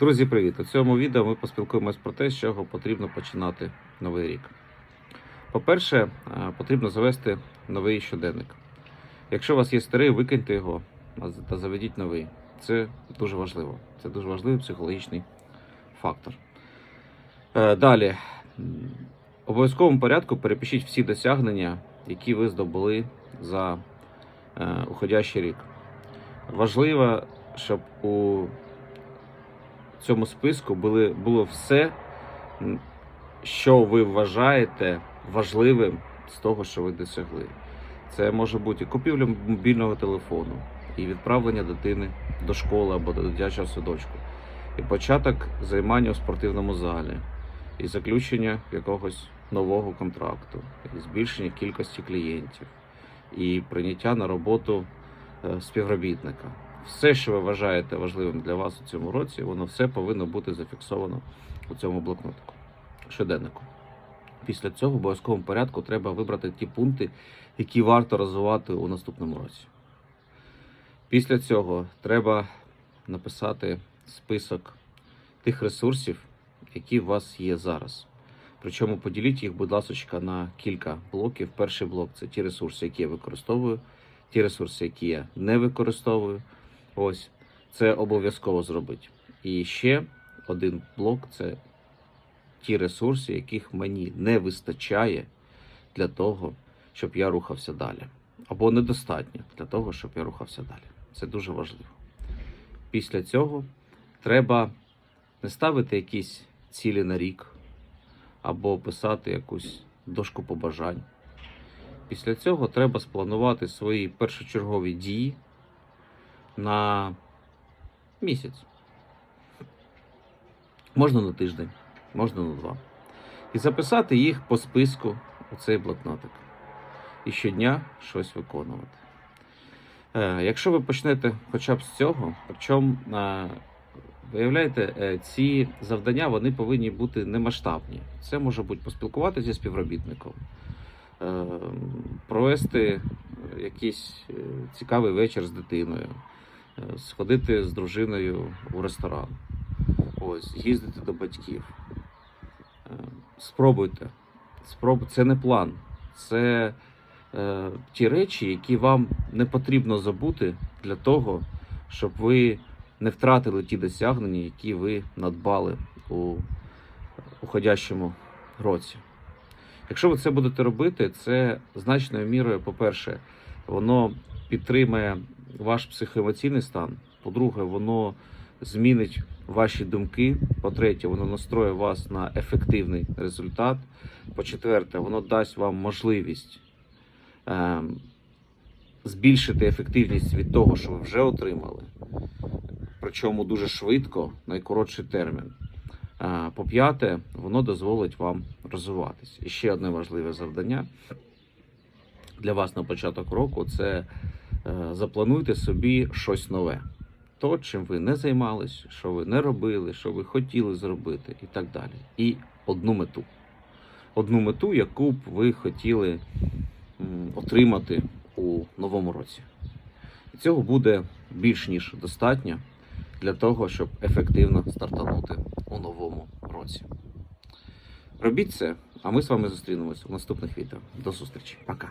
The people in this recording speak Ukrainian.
Друзі, привіт! У цьому відео ми поспілкуємось про те, з чого потрібно починати новий рік. По-перше, е, потрібно завести новий щоденник. Якщо у вас є старий, викиньте його та заведіть новий. Це дуже важливо. Це дуже важливий психологічний фактор. Е, Далі, в обов'язковому порядку перепишіть всі досягнення, які ви здобули за е, уходящий рік. Важливо, щоб у цьому списку були, було все, що ви вважаєте важливим з того, що ви досягли. Це може бути купівля мобільного телефону, і відправлення дитини до школи або до дитячого садочку, і початок займання у спортивному залі, і заключення якогось нового контракту, і збільшення кількості клієнтів, і прийняття на роботу е, співробітника. Все, що ви вважаєте важливим для вас у цьому році, воно все повинно бути зафіксовано у цьому блокнотику, щоденнику. Pісля цього в обов'язковому порядку треба вибрати ті пункти, які варто розвивати у наступному році. Після цього треба написати список тих ресурсів, які у вас є зараз. Причому поділіть їх, будь ласка, на кілька блоків. Перший блок це ті ресурси, які я використовую, ті ресурси, які я не використовую. Ось це обов'язково зробити. І ще один блок це ті ресурси, яких мені не вистачає для того, щоб я рухався далі. Або недостатньо для того, щоб я рухався далі. Це дуже важливо. Після цього треба не ставити якісь цілі на рік, або писати якусь дошку побажань. Після цього треба спланувати свої першочергові дії на місяць. Можна на тиждень, можна на два. І записати їх по списку у цей блокнотик. І щодня щось виконувати. Е, якщо ви почнете хоча б з цього, причому, е, виявляєте, е, ці завдання вони повинні бути немасштабні. Це може бути поспілкуватися зі співробітником, провести якийсь цікавий вечір з дитиною, сходити з дружиною у ресторан, ось, їздити до батьків. Е, Спробуйте. Спробуйте. Це не план. Це е, ті речі, які вам не потрібно забути для того, щоб ви не втратили ті досягнення, які ви надбали у уходящому році. Якщо ви це будете робити, це значною мірою, по-перше, воно підтримає ваш психоемоційний стан. По-друге, воно змінить ваші думки. По-третє, воно настроїть вас на ефективний результат. По-четверте, воно дасть вам можливість ем, збільшити ефективність від того, що ви вже отримали. Причому дуже швидко, найкоротший термін. Е, По-п'яте, воно дозволить вам розвиватись. І ще одне важливе завдання для вас на початок року це е, заплануйте собі щось нове. То, чим ви не займались, що ви не робили, що ви хотіли зробити, і так далі. І одну мету. Одну мету, яку б ви хотіли отримати у новому році. І цього буде більш ніж достатньо для того, щоб ефективно стартанути у новому році. Робіть це, а ми з вами зустрінемось у наступних відео. До зустрічі. Пока.